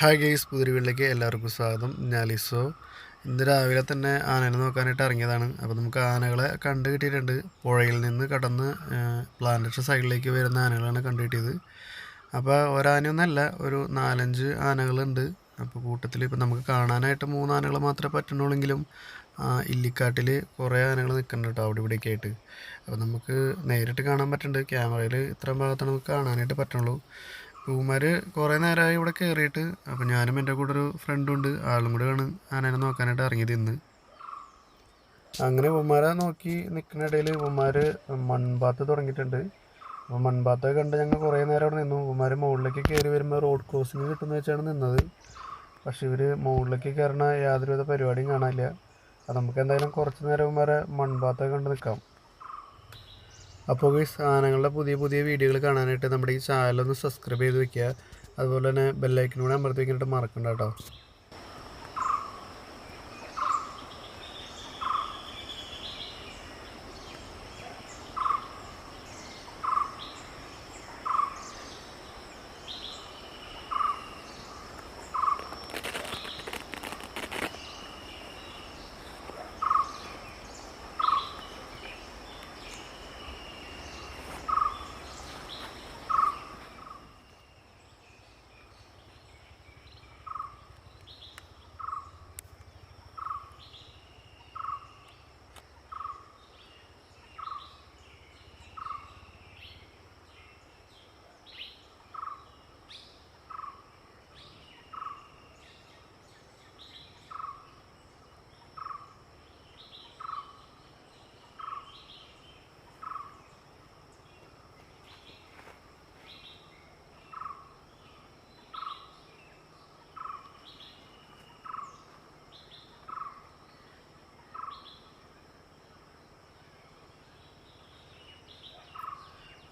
Hi guys പുതിയ വീട്ടിലേക്ക് എല്ലാവർക്കും സ്വാഗതം. ഞാൻ ലിസോ. ഇന്ന് രാവിലെ തന്നെ ആനനെ നോക്കാനായിട്ട് ഇറങ്ങിയതാണ്. അപ്പോൾ നമുക്ക് ആനകളെ കണ്ടു കിട്ടിയിട്ടുണ്ട്. പുഴയിൽ നിന്ന് കടന്ന് പ്ലാനറ്റ് സൈഡിലേക്ക് വരുന്ന ആനകളാണ് കണ്ടു കിട്ടിയത്. അപ്പോൾ ഒരാനയൊന്നല്ല ഒരു നാലഞ്ച് ആനകളുണ്ട്. അപ്പോൾ കൂട്ടത്തിൽ ഇപ്പോൾ നമുക്ക് കാണാനായിട്ട് മൂന്ന് ആനകൾ മാത്രമേ പറ്റുന്നുള്ളെങ്കിലും ഇല്ലിക്കാട്ടിൽ കുറേ ആനകൾ നിൽക്കുന്നുണ്ട് കേട്ടോ അവിടെ ഇവിടെയൊക്കെ ആയിട്ട്. അപ്പോൾ നമുക്ക് നേരിട്ട് കാണാൻ പറ്റുന്നുണ്ട്. ക്യാമറയിൽ ഇത്രയും ഭാഗത്താണ് നമുക്ക് കാണാനായിട്ട് പറ്റുള്ളൂ പൂമാർ കുറേ നേരമായി ഇവിടെ കയറിയിട്ട് അപ്പോൾ ഞാനും എന്റെ കൂടെ ഒരു ഫ്രണ്ടും ഉണ്ട് ആളും കൂടെ ആണ് ആനേനെ നോക്കാനായിട്ട് ഇറങ്ങിയത് ഇന്ന്. അങ്ങനെ ഉമ്മാരെ നോക്കി നിൽക്കുന്ന ഇടയിൽ ഉമ്മാർ മൺപാത്ത് തുടങ്ങിയിട്ടുണ്ട്. അപ്പോൾ മൺപാത്തൊക്കെ കണ്ട് ഞങ്ങൾ കുറേ നേരം അവിടെ നിന്നു. ഉമ്മാർ മുകളിലേക്ക് കയറി വരുമ്പോൾ റോഡ് ക്രോസിങ് കിട്ടുന്ന വെച്ചാണ് നിന്നത്. പക്ഷേ ഇവർ മുകളിലേക്ക് കയറണ യാതൊരുവിധ പരിപാടിയും കാണാനില്ല. അത് നമുക്ക് എന്തായാലും കുറച്ച് നേരം ഉമ്മാരെ മൺപാത്തൊക്കെ കണ്ട് നിൽക്കാം അപ്പോൾ ഈ സാധനങ്ങളുടെ പുതിയ പുതിയ വീഡിയോകൾ കാണാനായിട്ട് നമ്മുടെ ഈ ചാനലൊന്ന് സബ്സ്ക്രൈബ് ചെയ്ത് വെക്കുക. അതുപോലെ തന്നെ ബെല്ലൈക്കനൂടെ അമർത്തി വെക്കാനായിട്ട് മറക്കണ്ട കേട്ടോ.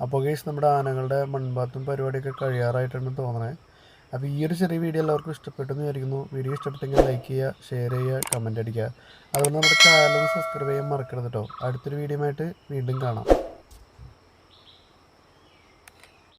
അപ്പോൾ കേസ് നമ്മുടെ ആനകളുടെ മൺപാത്തും പരിപാടിയൊക്കെ കഴിയാറായിട്ടാണ് തോന്നണേ. അപ്പോൾ ഈ ഒരു ചെറിയ വീഡിയോ എല്ലാവർക്കും ഇഷ്ടപ്പെട്ടെന്ന് വിചാരിക്കുന്നു. വീഡിയോ ഇഷ്ടപ്പെട്ടെങ്കിൽ ലൈക്ക് ചെയ്യുക ഷെയർ ചെയ്യുക കമന്റ് അടിക്കുക. അതുപോലെ നമ്മുടെ ചാനൽ സബ്സ്ക്രൈബ് ചെയ്യാൻ മറക്കരുത് കേട്ടോ അടുത്തൊരു വീഡിയോ ആയിട്ട് വീണ്ടും കാണാം.